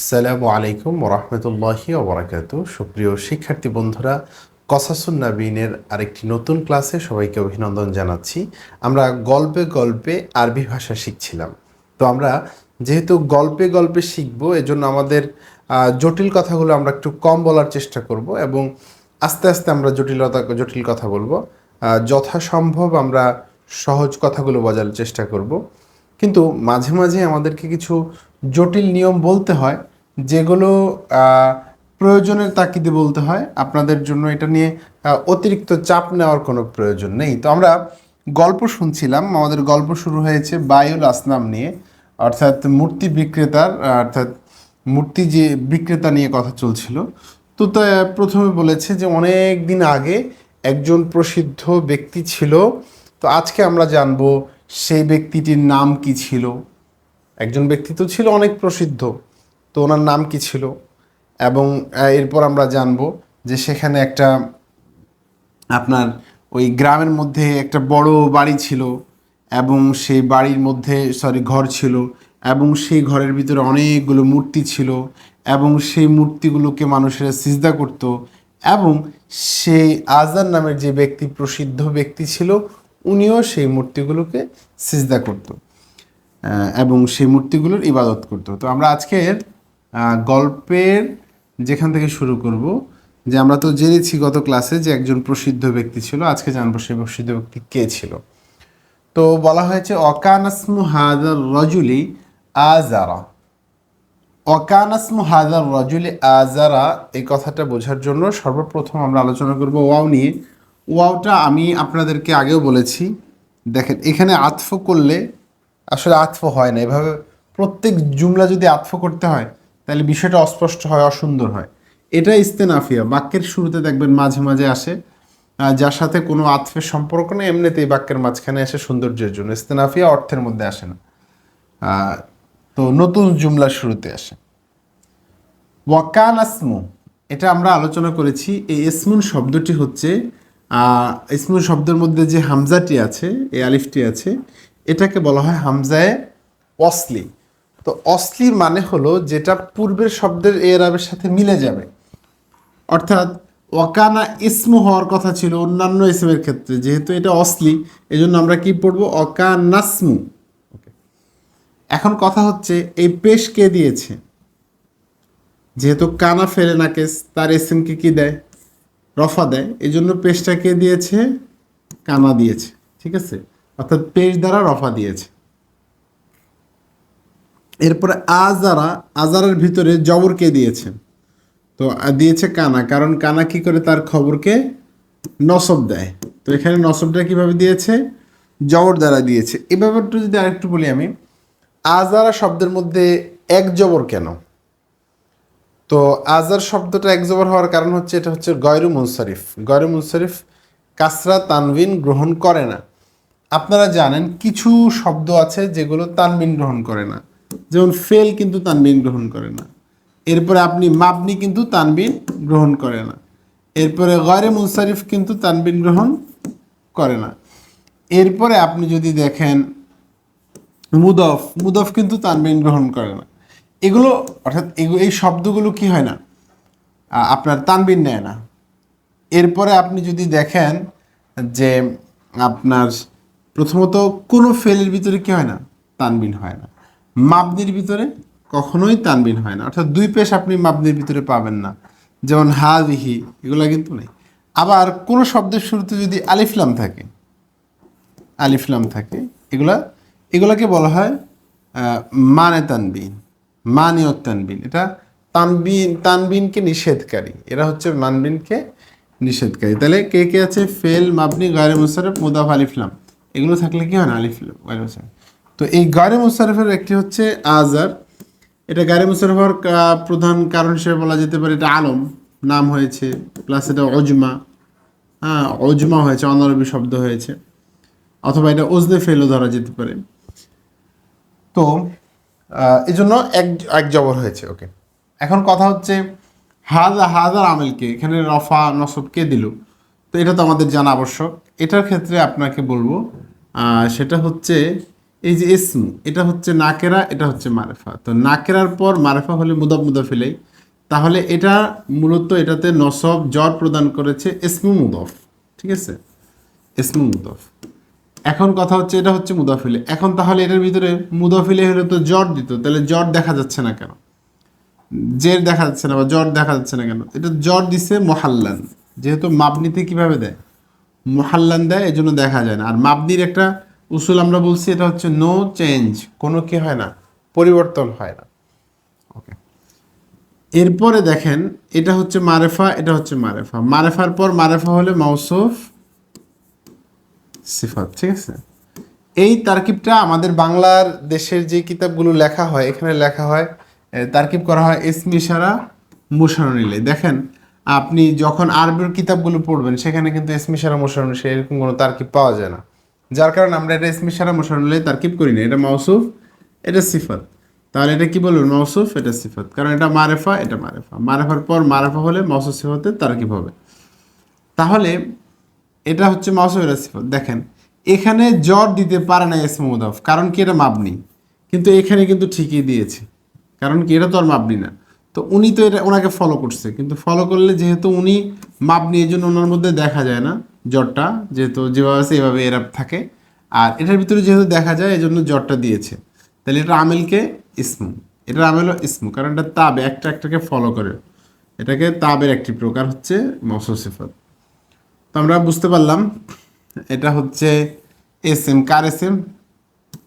আসসালামু আলাইকুম ওরহমতুল্লাহি ওবরাকাতু সুপ্রিয় শিক্ষার্থী বন্ধুরা, কসাসুন নাবিনের আরেকটি নতুন ক্লাসে সবাইকে অভিনন্দন জানাচ্ছি। আমরা গল্পে গল্পে আরবি ভাষা শিখছিলাম। তো আমরা যেহেতু গল্পে গল্পে শিখব, এজন্য আমাদের জটিল কথাগুলো আমরা একটু কম বলার চেষ্টা করব এবং আস্তে আস্তে আমরা জটিলতা, জটিল কথা বলব। যথাসম্ভব আমরা সহজ কথাগুলো বজার চেষ্টা করব। কিন্তু মাঝে মাঝে আমাদেরকে কিছু জটিল নিয়ম বলতে হয়। যেগুলো প্রয়োজনের তাকিদে বলতে হয়, আপনাদের জন্য এটা নিয়ে অতিরিক্ত চাপ নেওয়ার কোনো প্রয়োজন নেই। তো আমরা গল্প শুনছিলাম, আমাদের গল্প শুরু হয়েছে বায়ুল আসনাম নিয়ে, অর্থাৎ মূর্তি বিক্রেতার, অর্থাৎ মূর্তি যে বিক্রেতা নিয়ে কথা চলছিল। তো তা প্রথমে বলেছে যে অনেক দিন আগে একজন প্রসিদ্ধ ব্যক্তি ছিল, তো আজকে আমরা জানব সেই ব্যক্তিটির নাম কি ছিল। একজন ব্যক্তি তো ছিল অনেক প্রসিদ্ধ। তো ওনার নাম কি ছিল? এবং এরপর আমরা জানব যে সেখানে একটা, আপনার ওই গ্রামের মধ্যে একটা বড় বাড়ি ছিল এবং সেই বাড়ির মধ্যে সরি ঘর ছিল এবং সেই ঘরের ভিতরে অনেকগুলো মূর্তি ছিল এবং সেই মূর্তিগুলোকে মানুষেরা সিজদা করত এবং সেই আজার নামের যে ব্যক্তি, প্রসিদ্ধ ব্যক্তি ছিল, উনিও সেই মূর্তিগুলোকে সিজদা করতো এবং সেই মূর্তিগুলোর ইবাদত করতো। তো আমরা আজকের গল্পের যেখান থেকে শুরু করব, যে আমরা তো জেনেছি গত ক্লাসে যে একজন প্রসিদ্ধ ব্যক্তি ছিল, আজকে জানব সেই প্রসিদ্ধ ব্যক্তি কে ছিল। তো বলা হয়েছে, অকানাসমু হাদার রজুলি আজারা অকানাসমু হাদার রজুলি আজারা এই কথাটা বোঝার জন্য সর্বপ্রথম আমরা আলোচনা করব ওয়াও নিয়ে। ওয়াওটা আমি আপনাদেরকে আগেও বলেছি। দেখেন, এখানে আতফ করলে আসলে আতফ হয় না। এভাবে প্রত্যেক জুমলা যদি আতফ করতে হয় তাহলে বিষয়টা অস্পষ্ট হয়, অসুন্দর হয়। এটা ইস্তেনাফিয়া। বাক্যের শুরুতে দেখবেন মাঝে মাঝে আসে যার সাথে কোনো আতফের সম্পর্ক নেই, এমনিতেই বাক্যের মাঝখানে আসে সৌন্দর্যের জন্য। ইস্তেনাফিয়া অর্থের মধ্যে আসে না। তো নতুন জুমলা শুরুতে আসে। ওয়াকান আসমু, এটা আমরা আলোচনা করেছি, এই ইসমুন শব্দটি হচ্ছে ইসমুন শব্দের মধ্যে যে হামজাটি আছে, এই আলিফটি আছে, এটাকে বলা হয় হামজায় অসলি তো অসলির মানে হলো যেটা পূর্বের শব্দের এরাবের সাথে মিলে যাবে। অর্থাৎ ওয়াকানা ইসমু হওয়ার কথা ছিল অন্যান্য ইসমের ক্ষেত্রে, যেহেতু এটা অসলি এই জন্য আমরা কি পড়ব? অকানাসমু এখন কথা হচ্ছে, এই পেশ কে দিয়েছে? যেহেতু কানা ফেরে না কেস, তার এসএমকে কি দেয়? রফা দেয়। এই জন্য পেশটা কে দিয়েছে? কানা দিয়েছে। ঠিক আছে? অর্থাৎ পেশ দ্বারা রফা দিয়েছে। এরপরে আজারা আজারের ভিতরে জবর কে দিয়েছে? তো দিয়েছে কানা, কারণ কানা কি করে তার খবরকে নসব দেয়। তো এখানে নসবটা কীভাবে দিয়েছে? জবর দ্বারা দিয়েছে। এ ব্যাপারটা যদি আরেকটু বলি আমি আজারা শব্দের মধ্যে এক জবর কেন? তো আজার শব্দটা এক জবর হওয়ার কারণ হচ্ছে, এটা হচ্ছে গয়রু মুনসারিফ। গয়রু মুনসারিফ কাসরা তানবিন গ্রহণ করে না। আপনারা জানেন, কিছু শব্দ আছে যেগুলো তানবিন গ্রহণ করে না। যেমন ফেল কিন্তু তানবিন গ্রহণ করে না। এরপরে আপনি মাবনি কিন্তু তানবিন গ্রহণ করে না। এরপরে গয়রে মুনসারিফ কিন্তু তানবিন গ্রহণ করে না। এরপরে আপনি যদি দেখেন মুদফ মুদফ কিন্তু তানবিন গ্রহণ করে না। এগুলো, অর্থাৎ এই শব্দগুলো কি হয় না? আপনার তানবিন নেয় না। এরপরে আপনি যদি দেখেন যে আপনার প্রথমত কোনো ফেলের ভিতরে কি হয় না? তানবিন হয় না। মাবনির ভিতরে কখনোই তানবিন হয় না। অর্থাৎ দুই পেশ আপনি মাবনির ভিতরে পাবেন না। যেমন হাদিহি এগুলো কিন্তু নেই। আবার কোনো শব্দের শুরুতে যদি আলিফলাম থাকে আলিফলাম থাকে, এগুলা, এগুলাকে বলা হয় মানে তানবিন মানিয় তানবিন। এটা তানবিন, তানবিনকে নিষেধকারী। এরা হচ্ছে মানবিনকে নিষেধকারী। তাহলে কে কে আছে? ফেল মাবনি গায়রে মুসারফ মুদাফ আলিফলাম এগুলো থাকলে কি হয় না? আলিফলাম গায়রে মুসারফ তো এই গায়রে মুসারফের একটি হচ্ছে আজার এটা গায়রে মুসারফ প্রধান কারণ হিসেবে বলা যেতে পারে এটা আলম। নাম হয়েছে প্লাস এটা অজমা হ্যাঁ অজমা হয়েছে, অনারবি শব্দ হয়েছে। অথবা এটা ওজনে ফেলও ধরা যেতে পারে। তো এই জন্য এক এক জবর হয়েছে ওকে এখন কথা হচ্ছে হাজা হাজার আমেলকে, এখানে রফা, নসব কে দিল? তো এটা তো আমাদের জানা আবশ্যক। এটার ক্ষেত্রে আপনাকে বলব সেটা হচ্ছে এই যে ইসমু, এটা হচ্ছে নাকেরা, এটা হচ্ছে মারেফা। তো নাকেরার পর মারেফা হলে মুদাফ মুদাফিলাই তাহলে এটা মূলত এটাতে নসব, জ্বর প্রদান করেছে ইসমু মুদফ। ঠিক আছে? ইসমু মুদফ। এখন কথা হচ্ছে এটা হচ্ছে মুদাফিলে এখন তাহলে এটার ভিতরে মুদাফিলে হলে তো জ্বর দিত, তাহলে জ্বর দেখা যাচ্ছে না কেন? জের দেখা যাচ্ছে না বা জ্বর দেখা যাচ্ছে না কেন? এটা জ্বর দিছে মহাল্লান। যেহেতু মাপনিতে কীভাবে দেয়? মহাল্লান দেয় এই জন্য দেখা যায় না। আর মাপনির একটা উসুল আমরা বলছি এটা হচ্ছে নো চেঞ্জ কোনো কি হয় না, পরিবর্তন হয় না। ওকে এরপরে দেখেন, এটা হচ্ছে মারেফা, এটা হচ্ছে মারেফা। মারেফার পর মারেফা হলে মাউসুফ সিফাত, ঠিক আছে? এই তারকিবটা আমাদের বাংলার দেশের যে কিতাবগুলো লেখা হয়, এখানে লেখা হয় তারকিব করা হয় ইসমি ইশারা মুশারণ নিলে দেখেন, আপনি যখন আরবির কিতাবগুলো পড়বেন, সেখানে কিন্তু ইসমিশারা মোশারণ সেরকম কোনো তারকিব পাওয়া যায় না। যার কারণে আমরা এটা ইসমি মুশারণ নিলে তারকিব করি না। এটা মাউসুফ, এটা সিফাত। তাহলে এটা কি বলবেন মাউসুফ, এটা সিফাত। কারণ এটা মারেফা এটা মারেফা। মারেফার পর মারেফা হলে মাউসুফ সিফাতে তারকিব হবে। তাহলে এটা হচ্ছে মাউসুফ, এটা সিফাত। দেখেন, এখানে জ্বর দিতে পারে না ইসমু মুদাফ। কারণ কি? এটা মাবনি। কিন্তু এখানে কিন্তু ঠিকই দিয়েছে। কারণ কি? এটা তো আর মাবনি না। তো উনি তো এটা ওনাকে ফলো করছে। কিন্তু ফলো করলে যেহেতু উনি মাবনি এই জন্য ওনার মধ্যে দেখা যায় না। জ্বরটা, যেহেতু যেভাবে আছে, এভাবে এরা থাকে। আর এটার ভিতরে যেহেতু দেখা যায় এই জন্য জ্বরটা দিয়েছে। তাহলে এটা আমেলকে ইসমু এটার আমেলও ইসমু কারণ এটা তাবে, একটা একটাকে ফলো করে। এটাকে তাবের একটি প্রকার হচ্ছে মসসিফত তো আমরা বুঝতে পারলাম, এটা হচ্ছে এস এম কার এস এম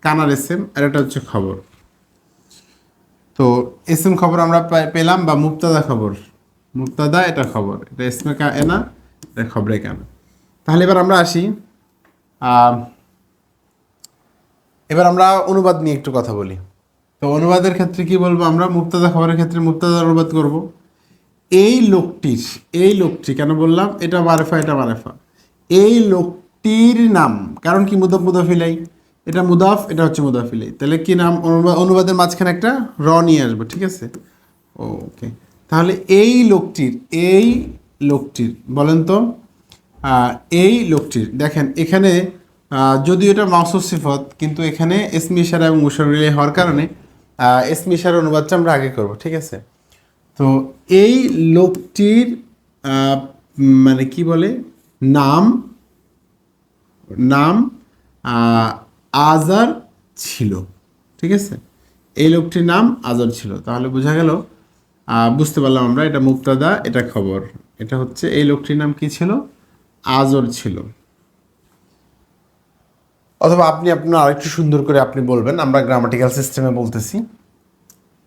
কানার এস এম আর এটা হচ্ছে খবর। তো এস এম খবর আমরা পেলাম বা মুক্তাদা খবর। মুক্তাদা, এটা খবর। এটা এসমে কা এনা এটা খবরে কানা? তাহলে এবার আমরা আসি এবার আমরা অনুবাদ নিয়ে একটু কথা বলি। তো অনুবাদের ক্ষেত্রে কি বলব আমরা? মুক্তাদা খবরের ক্ষেত্রে মুক্তাদা অনুবাদ করব। এই লোকটির, এই লোকটি কেন বললাম? এটা মারেফা এটা মারেফা। এই লোকটির নাম, কারণ কি মুদাফ মুদাফিলাই এটা মুদাফ, এটা হচ্ছে মুদাফিলাই তাহলে কি নাম? অনুবাদ অনুবাদের মাঝখানে একটা র নিয়ে আসব, ঠিক আছে? ওকে। তাহলে এই লোকটির এই লোকটির, বলেন তো। এই লোকটির দেখেন এখানে যদিও এটা মাউসুফ সিফত কিন্তু এখানে এসমি ইশারা এবং মুশারিলে হওয়ার কারণে আহ, ইসমিশার অনুবাদটা আমরা আগে করব ঠিক আছে? তো এই লোকটির মানে কি বলে? নাম নাম আজার ছিল ঠিক আছে? এই লোকটির নাম আজার ছিল। তাহলে বোঝা গেল বুঝতে পারলাম আমরা এটা মুক্তাদা এটা খবর। এটা হচ্ছে এই লোকটির নাম কি ছিল? আজর ছিল। অথবা আপনি আপনার আরেকটু সুন্দর করে আপনি বলবেন, আমরা গ্রামাটিক্যাল সিস্টেমে বলতেছি।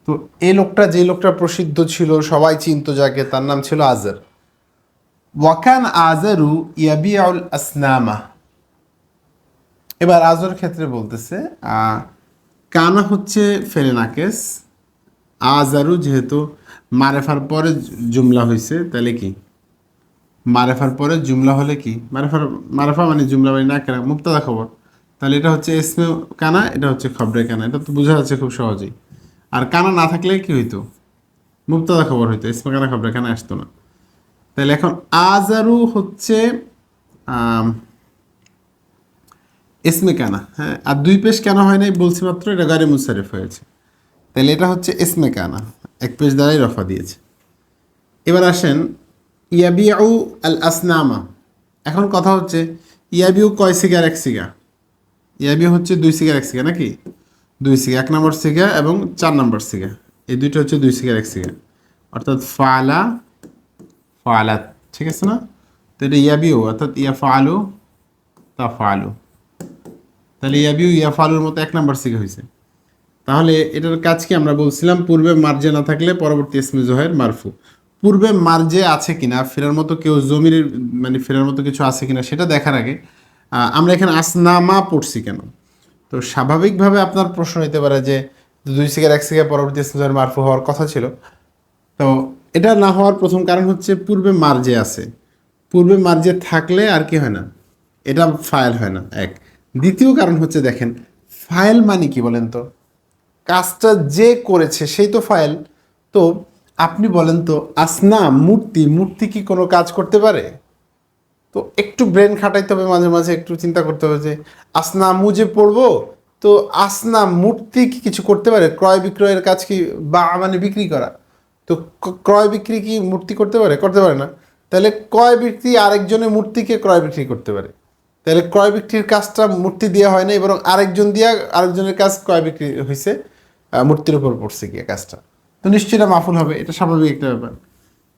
তো এই লোকটা, যে লোকটা প্রসিদ্ধ ছিল, সবাই চিনতো যাকে, তার নাম ছিল আজার ওয়াকান আজারু ইয়াবিয়াউল আসনামা। এবার আজর ক্ষেত্রে বলতেছে কানা হচ্ছে ফেলেনাকেস আজারু যেহেতু মারেফার পরে জুমলা হয়েছে তাহলে কি? মারেফার পরে জুমলা হলে কি? মারেফার, মারেফা মানে জুমলা মানে না কেনা, মুক্তাদা খবর। তাহলে এটা হচ্ছে এসমে কানা, এটা হচ্ছে খবরে কানা। এটা তো বোঝা যাচ্ছে খুব সহজেই। আর কানা না থাকলে কি হইতো? মুক্তাদা খবর হইতো, এসমে কানা খবরে কানা আসতো না। তাহলে এখন আজারু হচ্ছে এসমে কানা হ্যাঁ? আর দুই পেশ কেন হয় নাই বলছি মাত্র, এটা গাড়ি মুসারিফ হয়েছে। তাহলে এটা হচ্ছে এসমে কানা, এক পেশ দ্বারাই রফা দিয়েছে। এবার আসেন ইয়াবিউ আল আসনামা এখন কথা হচ্ছে, ইয়াবিউ কয় সিগার? এক সিগা। ইয়াবিউ হচ্ছে দুই সিগার, এক সিগা নাকি? দুই সিগা, এক নম্বর সিগা এবং চার নম্বর সিগা। এই দুইটা হচ্ছে দুই সিগার, এক সিগা। অর্থাৎ ফালা, ফালাত, ঠিক আছে না? তো এটা ইয়াবিউ, অর্থাৎ ইয়া ফালু, তা ফালু। তাহলে ইয়াবিউ, ইয়া ফালুর মতো এক নাম্বার সিগা হয়েছে তাহলে এটার কাজ কি আমরা বলছিলাম, পূর্বে মার্জে না থাকলে পরবর্তী ইসমে জোহের মারফু। পূর্বে মার্জে আছে কিনা, ফেরার মতো কেউ জমির মানে ফেরার মতো কিছু আছে কিনা সেটা দেখার আগে আমরা এখানে আসনামা পড়ছি কেন? তো স্বাভাবিকভাবে আপনার প্রশ্ন হতে পারে যে দুই সিগার, এক সিগার পরবর্তী ইসমে জোহের মারফু হওয়ার কথা ছিল। তো এটা না হওয়ার প্রথম কারণ হচ্ছে পূর্বে মার্জে আছে। পূর্বে মার্জে থাকলে আর কি হয় না? এটা ফাইল হয় না, এক। দ্বিতীয় কারণ হচ্ছে দেখেন, ফাইল মানে কি বলেন তো? কাজটা যে করেছে সেই তো ফাইল। তো আপনি বলেন তো আসনা মূর্তি মূর্তি কি কোনো কাজ করতে পারে? তো একটু ব্রেন খাটাইতে হবে মাঝে মাঝে, একটু চিন্তা করতে হবে যে আসনা মু যে পড়ব, তো আসনা মূর্তি কি কিছু করতে পারে? ক্রয় বিক্রয়ের কাজ কি বা মানে বিক্রি করা? তো ক্রয় বিক্রি কি মূর্তি করতে পারে? করতে পারে না। তাহলে ক্রয় বিক্রি আরেকজনের মূর্তিকে ক্রয় বিক্রি করতে পারে। তাহলে ক্রয় বিক্রির কাজটা মূর্তি দেওয়া হয় না বরং আরেকজন দিয়া, আরেকজনের কাজ ক্রয় বিক্রি হয়েছে মূর্তির উপর পড়ছে গিয়ে কাজটা। তো নিশ্চয়ই এটা মাফুল হবে, এটা স্বাভাবিক একটা ব্যাপার।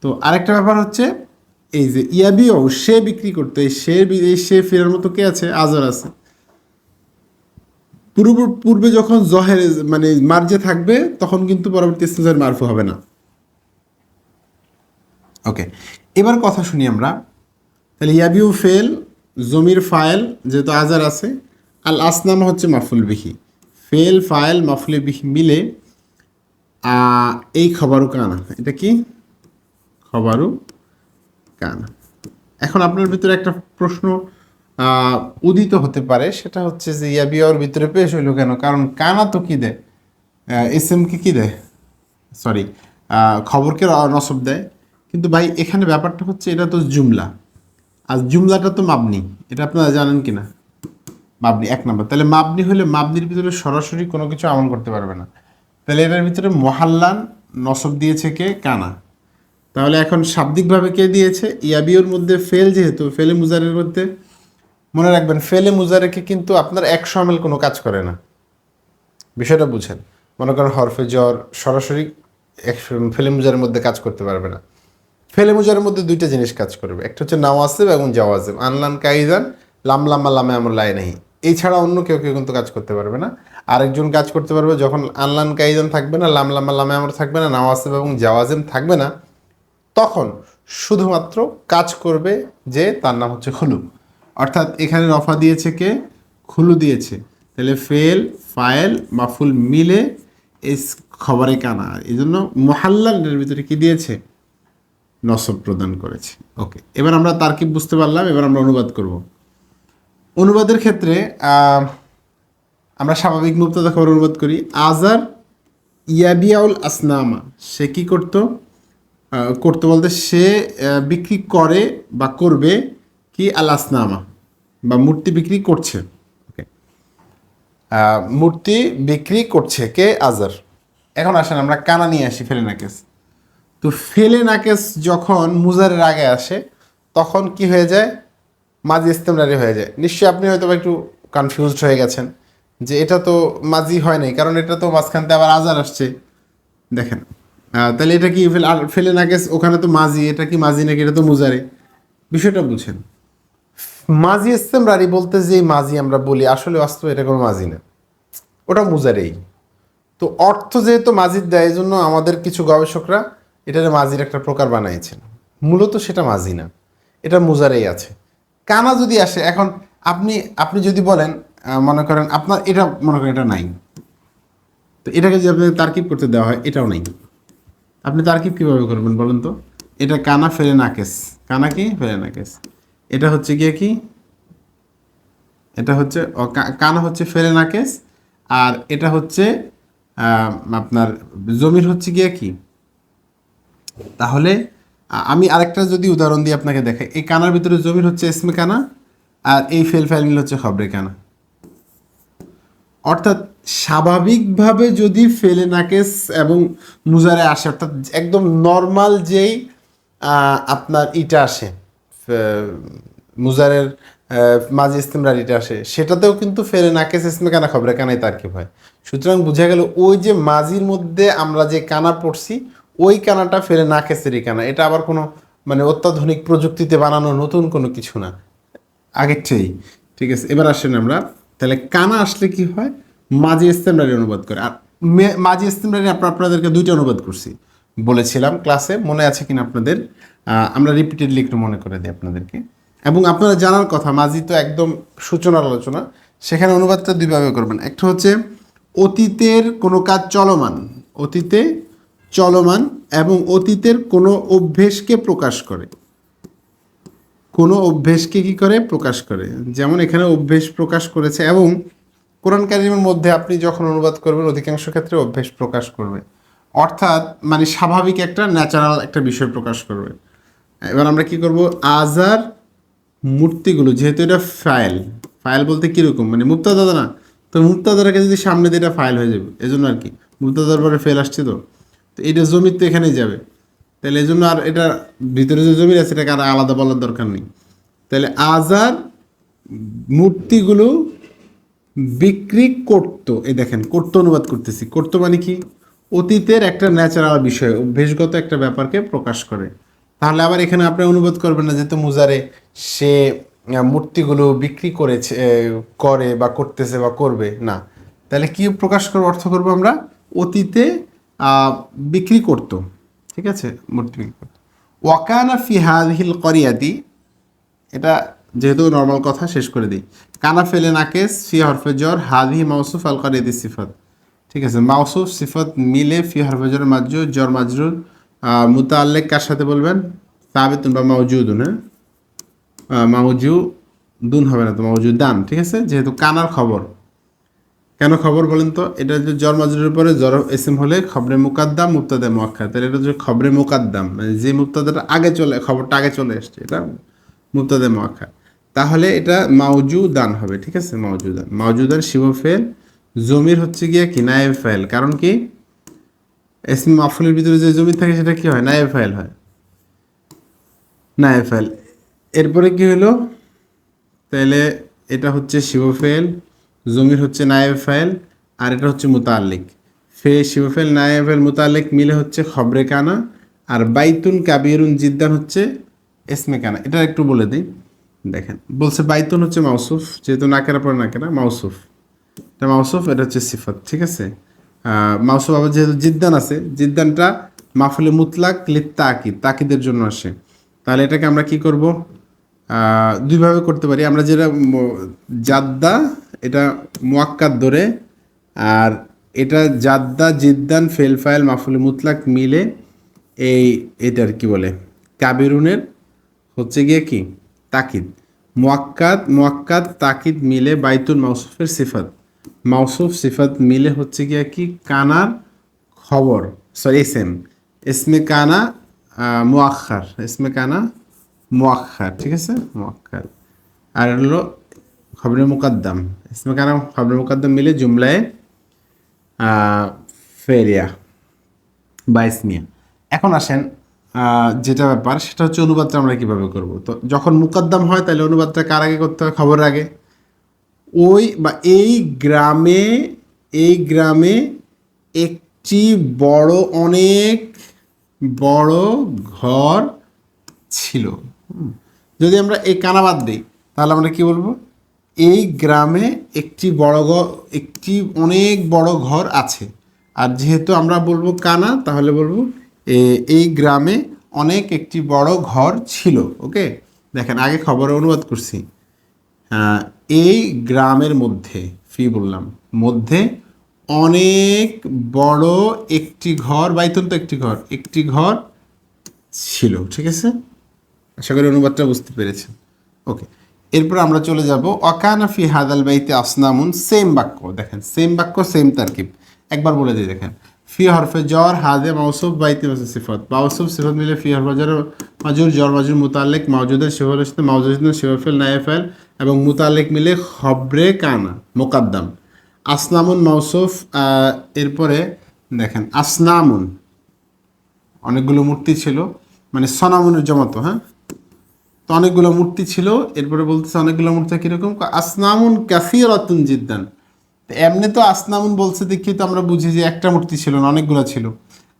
তো আরেকটা ব্যাপার হচ্ছে, এই যে ইয়াবিও সে বিক্রি করতে এই সে এই সে ফেরার মতো কে আছে? আজর আছে। পূর্ব পূর্বে যখন জহের মানে মার্জে থাকবে, তখন কিন্তু পরবর্তী ইসলামের মারফু হবে না। ওকে, এবার কথা শুনি আমরা। তাহলে ইয়াবিউ ফেল, জমির ফাইল, যেহেতু আজার আছে আল আসনাম হচ্ছে মাফুল বিহি। ফেল, ফাইল, মাফুল বিহি মিলে এই খবরও কানা এটা কি? খবরও কানা। এখন আপনার ভিতরে একটা প্রশ্ন উদিত হতে পারে। সেটা হচ্ছে যে ইয়াবিয়ার ভিতরে পেশ হইল কেন? কারণ কানা তো কি দেয়? এস এম কে দেয়? সরি খবরকে নসব দেয়। কিন্তু ভাই, এখানে ব্যাপারটা হচ্ছে, এটা তো জুমলা। আর জুমলাটা তো মাবনি। এটা আপনারা জানেন কি না মাবনি, এক নম্বর। তাহলে মাবনি হলে মাবনির ভিতরে সরাসরি কোনো কিছু আমল করতে পারবে না। তাহলে এটার ভিতরে মহাল্লান নসব দিয়েছে কে? কানা। তাহলে এখন শাব্দিকভাবে কে দিয়েছে? ইয়াবিওর মধ্যে ফেল যেহেতু, ফেলে মুজারের মধ্যে, মনে রাখবেন ফেলে মুজারেকে কিন্তু আপনার এক সামিল কোনো কাজ করে না। বিষয়টা বুঝেন। মনে করেন হরফে জ্বর, সরাসরি এক ফেলে মুজারের মধ্যে কাজ করতে পারবে না। ফেলে মুজারের মধ্যে দুইটা জিনিস কাজ করবে। একটা হচ্ছে নাওয়াসেব এবং জাওয়াজেব আনলান কাইদান লাম লাম্মা লামে আমার লাই এই ছাড়া অন্য কেউ কেউ কিন্তু কাজ করতে পারবে না। আরেকজন কাজ করতে পারবে, যখন আনলান কাইদান থাকবে না, লাম লামা লামে আমার থাকবে না নাওয়াসেব এবং জাওয়াজেম থাকবে না, তখন শুধুমাত্র কাজ করবে যে তার নাম হচ্ছে খুলু। অর্থাৎ এখানে রফা দিয়েছে কে? খুলু দিয়েছে। তাহলে ফেল, ফাইল, মাফুল মিলে এই খবরে কানা। এই জন্য মহাল্লালের ভিতরে কি দিয়েছে? নসব প্রদান করেছে। ওকে, এবার আমরা তার তারকিব বুঝতে পারলাম, এবার আমরা অনুবাদ করব। অনুবাদের ক্ষেত্রে আমরা স্বাভাবিক মুক্তদা খবর অনুবাদ করি। আজার ইয়াবিয়াউল আসনামা, সে কি করতো? করতো বলতে সে বিক্রি করে বা করবে কি আল আসনামা, বা মূর্তি বিক্রি করছে। ওকে মূর্তি বিক্রি করছে কে? আজার। এখন আসেন, আমরা কানা নিয়ে আসি ফেলে নাকেস তো ফেলে নাকেস যখন মুজারের আগে আসে, তখন কি হয়ে যায়? মাজি ইস্তেমরারি হয়ে যায়। নিশ্চয়ই আপনি হয়তো একটু কনফিউজড হয়ে গেছেন। যে এটা তো মাজি হয় নাই, কারণ এটা তো মাঝখানতে আবার আজার আসছে। দেখেন তাহলে এটা কি ফেলে ফেলে নাকেস ওখানে তো মাঝি, এটা কি মাঝি নাকি? এটা তো মুজারে। বিষয়টা বুঝেন, মাঝি মাজি ইস্তেমরারি বলতে যে মাজি আমরা বলি, আসলে বাস্তবে এটা কোনো মাজি না। ওটা মুজারেই। তো অর্থ যেহেতু মাজির দেয় জন্য আমাদের কিছু গবেষকরা এটার মাজির একটা প্রকার বানিয়েছেন মূলত সেটা মাজি না, এটা মুজারেই আছে। কানা যদি আসে, এখন আপনি আপনি যদি বলেন মনে করেন আপনার এটা, মনে করেন এটা নাই। তো এটাকে যদি আপনাকে তারকিব করতে দেওয়া হয়, এটাও নাই। আপনি তারকিব কীভাবে করবেন বলুন তো? এটা কানা ফেলে নাকেস কানা কি? ফেলে নাকেস এটা হচ্ছে গিয়ে কি? এটা হচ্ছে কানা হচ্ছে ফেলে নাকেস আর এটা হচ্ছে আপনার জমির হচ্ছে গিয়ে কি? তাহলে আমি আরেকটা যদি উদাহরণ দিয়ে আপনাকে দেখাই। এই কানার ভিতরে জমির হচ্ছে এসমে কানা, আর এই ফেল ফাইল হচ্ছে খবরে কানা। অর্থাৎ স্বাভাবিকভাবে যদি ফেলে নাকেস এবং মুজারে আসে, অর্থাৎ একদম নর্মাল যেই আপনার ইটা আসে মুজারের মাঝে ইস্তেমরার ইটা আসে, সেটাতেও কিন্তু ফেরে নাকেস ইসমে কানা খবরে, কানাই তার কি হয়। সুতরাং বোঝা গেল ওই যে মাঝির মধ্যে আমরা যে কানা পড়ছি, ওই কানাটা ফেরে নাকেসেরই কানা। এটা আবার কোনো মানে অত্যাধুনিক প্রযুক্তিতে বানানো নতুন কোনো কিছু না। আগের চেয়েই। ঠিক আছে, এবার আসেন আমরা তাহলে কানা আসলে কি হয়? মাঝি ইস্তেমরারি অনুবাদ করে। আর মাঝি ইস্তেমরারি আপনার আপনাদেরকে দুইটা অনুবাদ করছি। বলেছিলাম ক্লাসে, মনে আছে কিনা আপনাদের? আমরা রিপিটেডলি একটু মনে করে দিই আপনাদেরকে। এবং আপনারা জানার কথা, মাঝি তো একদম সূচনার আলোচনা। সেখানে অনুবাদটা দুইভাবে করবেন। একটা হচ্ছে, অতীতের কোনো কাজ চলমান। অতীতে চলমান এবং অতীতের কোনো অভ্যেসকে প্রকাশ করে। কোনো অভ্যেসকে কি করে? প্রকাশ করে। যেমন এখানে অভ্যেস প্রকাশ করেছে এবং কোরআন কারিমের মধ্যে আপনি যখন অনুবাদ করবেন, অধিকাংশ ক্ষেত্রে অভ্যেস প্রকাশ করবে। অর্থাৎ মানে স্বাভাবিক একটা ন্যাচারাল একটা বিষয় প্রকাশ করবে। এবার আমরা কি করব? আজার মূর্তিগুলো, যেহেতু এটা ফাইল ফাইল বলতে কীরকম? মানে মুক্তা দাদা না? তো মুক্তাদারাকে যদি সামনে দিয়ে এটা ফাইল হয়ে যাবে, এজন্য আর কি। মুক্তাদার পরে ফেল আসছে তো। তো এটা জমির তো এখানেই যাবে। তাহলে এই জন্য আর এটা ভিতরে যে জমি আছে, এটাকে আর আলাদা বলার দরকার নেই। তাহলে আজার মূর্তিগুলো বিক্রি করতো, এই দেখেন, করতো অনুবাদ করতেছি। করতো মানে কি? অতীতের একটা ন্যাচারাল বিষয়, অভ্যেসগত একটা ব্যাপারকে প্রকাশ করে। তাহলে আবার এখানে আপনি অনুবাদ করবেন না, যেহেতু মুজারে সে মূর্তিগুলো বিক্রি করেছে করে বা করতেছে বা করবে, না। তাহলে কি প্রকাশ করব অর্থ করব আমরা? অতীতে বিক্রি করতো। ঠিক আছে? মূর্তি বিক্রি করতো ওয়াকানা ফি হাদিহিল করিয়াতি, এটা যেহেতু নর্মাল কথা, শেষ করে দিই। কানা ফেলে নাকেস ফি হরফে জ্বর হাদি মাউসুফ আল কারিয়াদি সিফত। ঠিক আছে? মাউসুফ সিফত মিলে ফি হরফে জ্বর মাজরুর জ্বর মাজরুর মুতাল্লেক কার সাথে বলবেন? সাবেতুন বা মাউজুদুন হ্যাঁ? মাউজু দুন হবে না তো, মাউজুদান, ঠিক আছে? যেহেতু কানার খবর। কেন খবর বলেন তো? এটা যে জ্বর মাজরুরের পরে জ্বর এসএম হলে খবরে মুকাদ্দাম মুক্তাদে মোয়াক্ষা তাহলে এটা হচ্ছে খবরে মুকাদ্দাম মানে যে মুক্তাদাটা আগে চলে, খবরটা আগে চলে এসছে, এটা মুক্তাদে মোয়াক্ষা তাহলে এটা মাউজুদান হবে, ঠিক আছে? মাউজুদান মাউজুদান শিবফেল, জমির হচ্ছে গিয়ে কি নায়েব ফাইল কারণ কি? এসমি মাফুলের ভিতরে যে জমি থাকে, সেটা কি হয়? নায়েব ফাইল হয়। নায়েব ফাইল এরপরে কি হলো? তাহলে এটা হচ্ছে শিবফেল জমির হচ্ছে নায়েব ফাইল আর এটা হচ্ছে মুতাল্লিক। ফে শিবফেল নায়েব ফাইল, মুতাল্লিক মিলে হচ্ছে খবরে কানা। আর বাইতুন কাবিরুন জিদ্দান হচ্ছে এসমে কানা। এটা একটু বলে দিই। দেখেন, বলছে বাইতুন হচ্ছে মাউসুফ, যেহেতু নাকেরা পরে নাকেরা, মাউসুফ। এটা মাউসুফ, এটা হচ্ছে সিফত, ঠিক আছে? মাউসুফ আবার যেহেতু জিদ্দান আছে, জিদ্দানটা মাফুলে মুতলাক লিত তাকিদ তাকিদের জন্য আসে। তাহলে এটাকে আমরা কি করব? দুইভাবে করতে পারি। আমরা যেটা জাদ্দা এটা মোয়াক্কাত ধরে, আর এটা জাদ্দা, জিদ্দান ফেল ফাইল মাফুলে, মুতলাক মিলে এই এটার কি বলে কাবিরুনের হচ্ছে গিয়ে কি? তাকিদ। মোয়াক্কাত মোয়াক্কাত তাকিদ মিলে বাইতুল মাউসুফের সিফাত। মাউসুফ সিফাত মিলে হচ্ছে গিয়ে কি? কানার খবর সরি এস এম এসমে কানা মোয়াক্ষার এসমে কানা মোয়াক্ষার ঠিক আছে? মোয়াক্ষার আর হলো খবরে মুকাদ্দাম। এসমে কানা খবরে মুকাদ্দাম মিলে জুমলায় ফেরিয়া, বাইশ নিয়ে এখন আসেন যেটা ব্যাপার, সেটা হচ্ছে অনুবাদটা আমরা কীভাবে করব? তো যখন মুকদ্দম হয়, তাহলে অনুবাদটা কার আগে করতে হয়? খবর আগে। ওই বা এই গ্রামে এই গ্রামে একটি বড়, অনেক বড় ঘর ছিল। যদি আমরা এই কানাবাদ দিই, তাহলে আমরা কি বলব? এই গ্রামে একটি বড় ঘর একটি অনেক বড় ঘর আছে। আর যেহেতু আমরা বলব কানা, তাহলে বলব এই গ্রামে অনেক একটি বড় ঘর ছিল, ওকে? দেখেন, আগে খবরে অনুবাদ করছি। এই গ্রামের মধ্যে, ফি বললাম, মধ্যে অনেক বড় একটি ঘর বাইতুন তো একটি ঘর একটি ঘর ছিল, ঠিক আছে? আশা করি অনুবাদটা বুঝতে পেরেছেন। ওকে এরপর আমরা চলে যাব অকানা ফি হাদাল বাইতে আসনামুন সেম বাক্য, দেখেন সেম বাক্য সেম তারকিব। একবার বলে দিই, দেখেন, ফি হরফে জ্বর, হাদে মাউসুফ, বাইতে মাসে সিফত মাউসুফ সিফত মিলে ফি হরফে জ্বর, মাজুর জ্বর, মাজুর, মুতাল্লেক, মাউজুদের শিবলের সাথে মাউজুদের শিবফেল নায়েফেল এবং মুতাল্লেক মিলে খবরে কানা, মোকাদ্দাম। আসনামুন, মাউসুফ এরপরে, দেখেন, আসনামুন, অনেকগুলো মূর্তি ছিল মানে সনামুনের জমাতো হ্যাঁ? তো অনেকগুলো মূর্তি ছিল, এরপরে বলতেছে অনেকগুলো মূর্তি কীরকম আসনামুন কাসিরাতুন জিদ্দান। তো এমনি তো আসনামুন বলছে দেখি তো আমরা বুঝি যে একটা মূর্তি ছিল না, অনেকগুলো ছিল।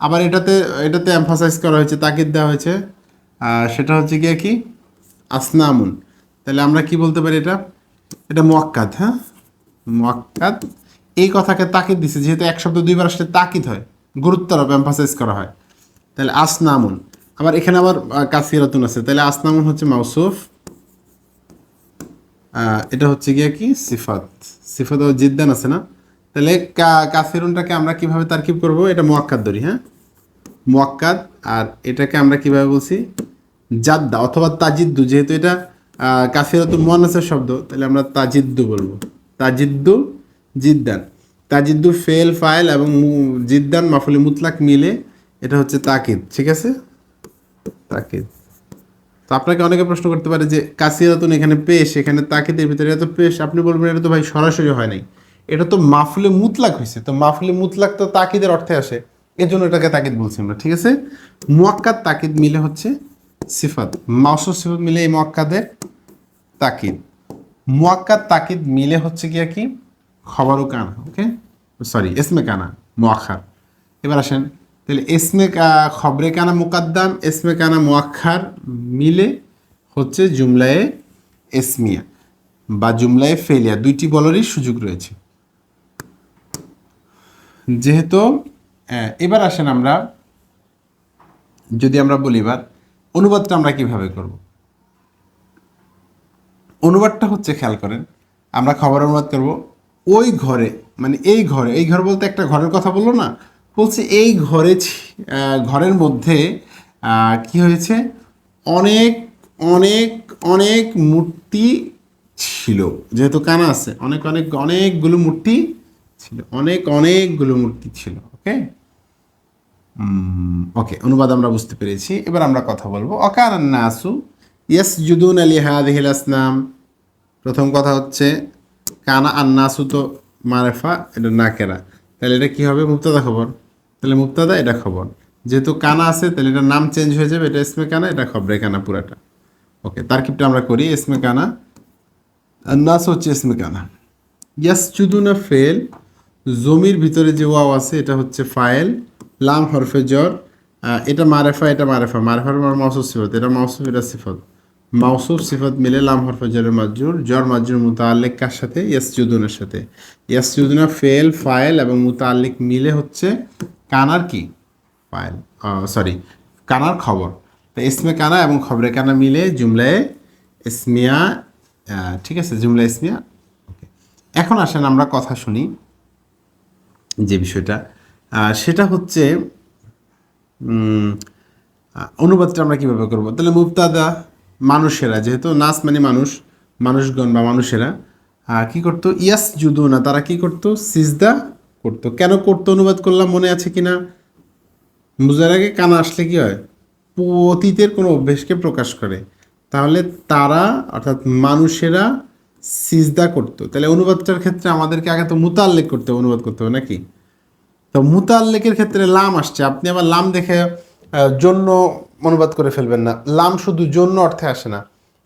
আবার এটাতে এটাতে এমফাসাইজ করা হয়েছে তাকিদ দেওয়া হয়েছে। সেটা হচ্ছে গিয়ে কি? আসনামুন। তাহলে আমরা কি বলতে পারি এটা? এটা মোয়াক্কাদ হ্যাঁ? মোয়াক্কাদ। এই কথাকে তাকিদ দিছে, যেহেতু এক শব্দ দুইবার আসলে তাকিদ হয়, গুরুত্বারোপ এমফাসাইজ করা হয়। তাহলে আসনামুন। আবার এখানে আবার কাসিরাতুন আছে। তাহলে আসনামুন হচ্ছে মাউসুফ। এটা হচ্ছে গিয়ে কি? সিফাত। সিফাত ও জিদ্দান আছে না? তাহলে কাসিরুনটাকে আমরা কীভাবে তারকিব করব? এটা মোয়াক্কাদ ধরি হ্যাঁ? মোয়াক্কাদ, আর এটাকে আমরা কীভাবে বলছি? জাদ্দা, অথবা তাজিদ্দু, যেহেতু এটা কাসিরাতুল মোয়ানাসের শব্দ, তাহলে আমরা তাজিদ্দু বলব। তাজিদ্দু, জিদ্দান। তাজিদ্দু ফেল, ফাইল এবং জিদ্দান, মাফুলি মুতলাক মিলে এটা হচ্ছে তাকিদ, ঠিক আছে? তাকিদ তো আপনাকে অনেকে প্রশ্ন করতে পারে যে কাসিরাতুন এখানে পেশ, এখানে তাকিদের ভিতরে এটা তো পেশ, আপনি বলবেন এটা তো ভাই সরাসরি হয় নাই। এটা তো মাফুলে মুতলাক হয়েছে। তো মাফুলে মুতলাক তো তাকিদের অর্থে আসে। এর জন্য এটাকে তাকিদ বলছি আমরা, ঠিক আছে? মুয়াক্কাদ তাকিদ মিলে হচ্ছে সিফাত। মাউসুফ সিফাত মিলে এই মুয়াক্কাদের তাকিদ। মুয়াক্কাদ তাকিদ মিলে হচ্ছে গিয়া কি? খবরও কানা ওকে সরি এসমে কানা মুয়াক্ষার এবার আসেন তাহলে এসমে খবরে কানা মুকাদ্দাম এসমে কানা মুয়াক্ষার মিলে হচ্ছে জুমলায়ে এসমিয়া বা জুমলায়ে ফেলিয়া দুইটি বলারই সুযোগ রয়েছে। যেহেতু এবার আসেন আমরা, যদি আমরা বলি এবার, অনুবাদটা আমরা কীভাবে করব? অনুবাদটা হচ্ছে, খেয়াল করেন, আমরা খবর অনুবাদ করব, ওই ঘরে মানে এই ঘরে, এই ঘর বলতে একটা ঘরের কথা বলল না? বলছে এই ঘরে ঘরের মধ্যে কি হয়েছে? অনেক অনেক অনেক মূর্তি ছিল। যেহেতু কানা আছে, অনেক অনেক, অনেকগুলো মূর্তি ছিল। অনেক, অনেকগুলো মূর্তি ছিল, ওকে? ওকে, অনুবাদ আমরা বুঝতে পেরেছি। এবার আমরা কথা বলব। অকার নাসু ইয়াস জুদুন আলী হাদিহিল আসনাম। প্রথম কথা হচ্ছে, কানা আর আন্নাসু তো মারেফা, এটা না কেরা তাহলে এটা কী হবে? মুক্তাদা খবর। তাহলে মুক্তাদা, এটা খবর। যেহেতু কানা আছে, তাহলে এটার নাম চেঞ্জ হয়ে যাবে, এটা ইসমে কানা, এটা খবরে কানা পুরাটা। ওকে তারকিবটা আমরা করি ইসমে কানা। নাস হচ্ছে ইসমে কানা। ইয়াস চুদুনা ফেল, জমির ভিতরে যে ওয়াও আছে, এটা হচ্ছে ফাইল, লাম, হরফে জ্বর এটা মারেফা এটা মারেফা। মারেফার মাউসুফ সিফত, এটা মাউসুফ, এটা সিফত। মাউসুফ, সিফত মিলে লাম, হরফে জ্বরের মাজুর জ্বর মাজুর মুতাল্লিক কার সাথে? ইয়াসজুদুনের সাথে। ইয়াস ইয়াসজুদুনা ফেল, ফাইল এবং মুতাল্লিক মিলে হচ্ছে কানার কি? ফাইল সরি কানার খবর। তো ইসমে কানা এবং খবরে কানা মিলে জুমলায় ইসমিয়া ঠিক আছে জুমলা ইসমিয়া। ওকে এখন আসেন আমরা কথা শুনি যে বিষয়টা। সেটা হচ্ছে অনুবাদটা আমরা কীভাবে করব? তাহলে মুক্তাদা মানুষেরা, যেহেতু নাস মানে মানুষ, মানুষগণ বা মানুষেরা কি করতো? ইয়াস জুদু না তারা কি করতো? সিজদা করতো। কেন করতো অনুবাদ করলাম মনে আছে কিনা? বুঝার আগে কানা আসলে কি হয়? অতীতের কোনো অভ্যেসকে প্রকাশ করে। তাহলে তারা, অর্থাৎ মানুষেরা সিজদা করতো। তাহলে অনুবাদটার ক্ষেত্রে আমাদেরকে আগে তো মুতাল্লেক করতে হবে, অনুবাদ করতে হবে নাকি? তো মুতাল্লেকের ক্ষেত্রে লাম আসছে। আপনি আবার লাম দেখে জন্য অনুবাদ করে ফেলবেন না। লাম শুধু জন্য অর্থে আসে না।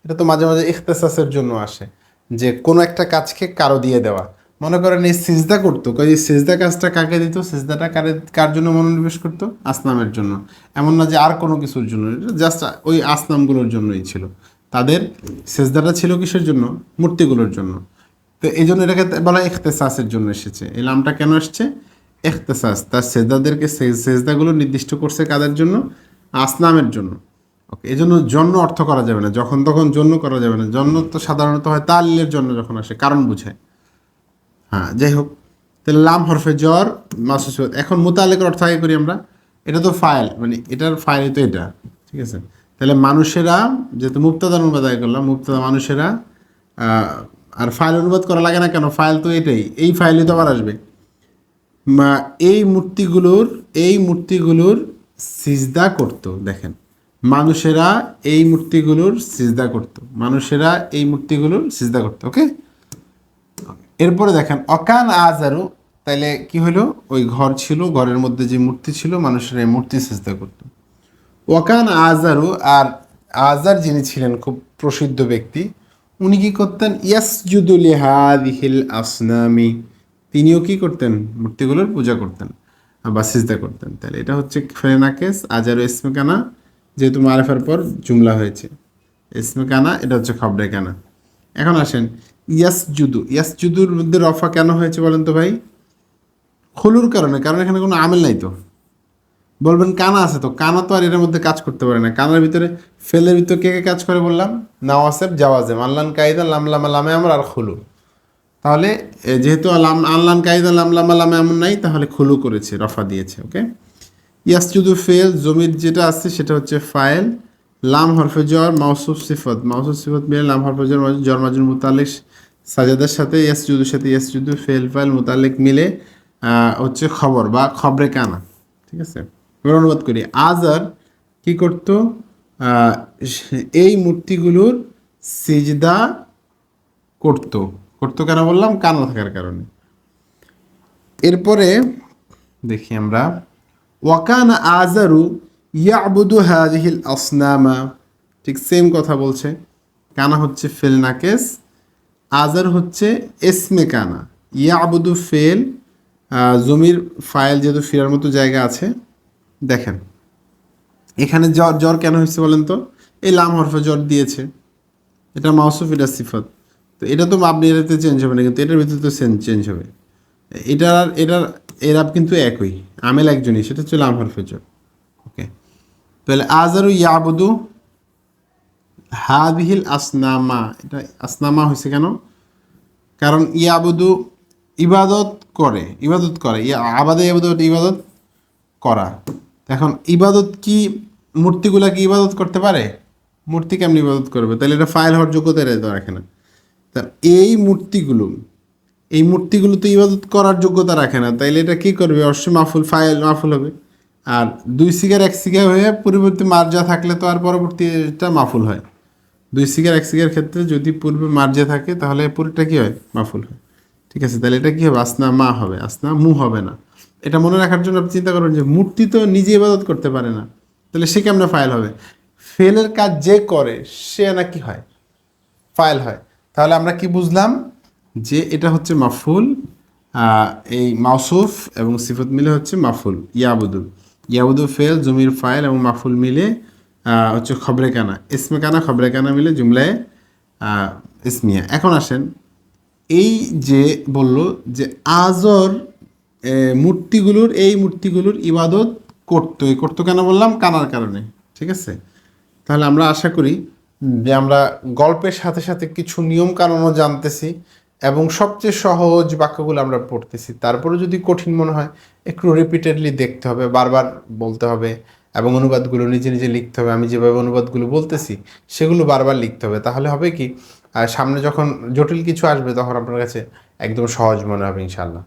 এটা তো মাঝে মাঝে ইখতেসাসের জন্য আসে। যে কোনো একটা কাজকে কারও দিয়ে দেওয়া। মনে করেন এই সেজদা করতো এই সিজদা কাজটা কাকে দিত? সেজদাটা কারে, কার জন্য মনোনিবেশ করতো? আসনামের জন্য। এমন না যে আর কোনো কিছুর জন্য জাস্ট ওই আসনামগুলোর জন্যই ছিল। তাদের সেজদাটা ছিল কিসের জন্য? মূর্তিগুলোর জন্য। তো এই জন্য এটাকে বলা ইখতেসাসের জন্য এসেছে। এই নামটা কেন এসছে? ইখতেসাস, তার সেজদাদেরকে সেজদাগুলো নির্দিষ্ট করছে কাদের জন্য? আসনামের জন্য। ওকে এই জন্য জন্য অর্থ করা যাবে না। যখন তখন জন্য করা যাবে না। জন্য তো সাধারণত হয় তালিলের জন্য যখন আসে, কারণ বুঝায়। হ্যাঁ যাই হোক। তাহলে লাম হরফে জ্বর মাসুসিবত এখন মোতালেকের অর্থ আগে করি আমরা। এটা তো ফাইল মানে এটার ফাইল তো এটা, ঠিক আছে? তাহলে মানুষেরা, যেহেতু মুক্তাদার অনুবাদ আগে করলাম মুক্তাদা মানুষেরা আর ফাইল অনুবাদ করা লাগে না কেন? ফাইল তো এটাই, এই ফাইলই তো আবার আসবে। এই মূর্তিগুলোর এই মূর্তিগুলোর সিজদা করত, দেখেন। মানুষেরা এই মূর্তিগুলোর সিজদা করত। মানুষেরা এই মূর্তিগুলোর সিজদা করতো, ওকে? এরপরে দেখেন, অকান আজারু তাইলে কি হলো ওই ঘর ছিল, ঘরের মধ্যে যে মূর্তি ছিল, মানুষের এই মূর্তি চেষ্টা করত। ওয়াকান আজারু আর আজার যিনি ছিলেন খুব প্রসিদ্ধ ব্যক্তি, উনি কি করতেন? ইয়াসজুদুল হাদিহিল আসনামি। তিনিও কি করতেন? মূর্তিগুলোর পূজা করতেন বা সিজদা করতেন। তাহলে এটা হচ্ছে ফেনাকেস আজারু ইসমে কানা যেহেতু মারেফার পর জুমলা হয়েছে। ইসমে কানা এটা হচ্ছে খবরে কানা এখন আসেন ইয়াস জুদু ইয়াস জুদুর মধ্যে রফা কেন হয়েছে বলেন তো ভাই? খলুর কারণে, কারণ এখানে কোনো আমেল নাই তো। বলবেন কানা আছে তো, কানা তো আর এর মধ্যে কাজ করতে পারে না। কানার ভিতরে ফেলের ভিতরে কে কে কাজ করে বললাম? নাওয়াসেব জাওয়াজেম আল্লান কায়দা লাম লামা আমার আর খুলু তাহলে যেহেতু আল্লান কায়দা লাম লামা এমন নাই, তাহলে খুলু করেছে, রফা দিয়েছে, ওকে? ইয়াস জুদু ফেল, জমির যেটা আছে সেটা হচ্ছে ফাইল, লাম হরফে জ্বর মাউসুফ সিফত। মাউসুফ সিফত মিলে লাম হরফে জ্বর মাজুর জ্বর মাজুর মুতালিক সাজাদার সাথে ইয়াস জুদুর সাথে ইয়াস জুদু ফেল ফাইল মোতালেক মিলে হচ্ছে খবর বা খবরে কানা, ঠিক আছে? এবার অনুবাদ করি। আজার কি করতো? এই মূর্তিগুলোর সিজদা করতো। করতো কেন বললাম? কানা থাকার কারণে। এরপরে দেখি আমরা ওয়াকানা আজারু ইয়াবুদু হাজিহিল আসনামা, ঠিক সেম কথা বলছে। কানা হচ্ছে ফেল নাকেস আজার হচ্ছে এসমে কানা। ইয়াবুদু ফেল জমির ফাইল যেহেতু ফিরার মতো জায়গা আছে, দেখেন। এখানে জ্বর জ্বর কেন হয়েছে বলেন তো? এই লাম হরফে জ্বর দিয়েছে। এটা মাউসুফ, এটা সিফত। তো এটা তো আপনি এটাতে চেঞ্জ হবে না, কিন্তু এটার ভিতরে তো চেঞ্জ হবে। এটার আর, এটার এরাব কিন্তু একই, আমেল একজনই, সেটা হচ্ছে লাম হরফে জ্বর। ওকে তাহলে আজারু ইয়াবুদু হাদিহিল আসনামা, এটা আসনামা হয়েছে কেন? কারণ ইয়াবুদু ইবাদত করে ইবাদত করে, ইয়া আবাদে ইবাদত ইবাদত করা। এখন ইবাদত কি, মূর্তিগুলা কি ইবাদত করতে পারে? মূর্তি কেমনি ইবাদত করবে? তাহলে এটা ফাইল হওয়ার যোগ্যতা এটা রাখে না। তা এই মূর্তিগুলো এই মূর্তিগুলো তো ইবাদত করার যোগ্যতা রাখে না। তাইলে এটা কি করবে? অবশ্যই মাফুল ফাইল মাফুল হবে। আর দুই সিগার, এক সিগার হয়ে পূর্ববর্তী মার্জা থাকলে তো আর পরবর্তীটা মাফুল হয়। দুই সিগার, এক সিগার ক্ষেত্রে যদি পূর্বে মার্জা থাকে, তাহলে পুরোটা কী হয়? মাফুল হয়। ঠিক আছে, তাহলে এটা কি হবে? আসনা মা হবে, আসনা মু হবে না। এটা মনে রাখার জন্য আপনি চিন্তা করবেন যে মূর্তি তো নিজে ইবাদত করতে পারে না। তাহলে সে কেমনে ফাইল হবে? ফেলের কাজ যে করে, সে না কি হয়? ফাইল হয়। তাহলে আমরা কি বুঝলাম? যে এটা হচ্ছে মাফুল এই মাউসুফ এবং সিফত মিলে হচ্ছে মাফুল, ইয়াবুদু। ইয়াবুদু ফেল, জমির ফাইল এবং মাফুল মিলে হচ্ছে খবরে কানা ইসমে কানা খবরে কানা মিলে জুমলায় ইসমিয়া। এখন আসেন, এই যে বলল যে আজর মূর্তিগুলোর, এই মূর্তিগুলোর ইবাদত করতো। এই করতো কেন বললাম? কানার কারণে। ঠিক আছে? তাহলে আমরা আশা করি যে আমরা গল্পের সাথে সাথে কিছু নিয়ম কানুনও জানতেছি এবং সবচেয়ে সহজ বাক্যগুলো আমরা পড়তেছি। তারপরে যদি কঠিন মনে হয়, একটু রিপিটেডলি দেখতে হবে, বারবার বলতে হবে। এবং অনুবাদগুলো নিজে নিজে লিখতে হবে। আমি যেভাবে অনুবাদগুলো বলতেছি, সেগুলো বারবার লিখতে হবে। তাহলে হবে কি সামনে যখন জটিল কিছু আসবে, তখন আপনার কাছে একদম সহজ মনে হবে ইনশাল্লাহ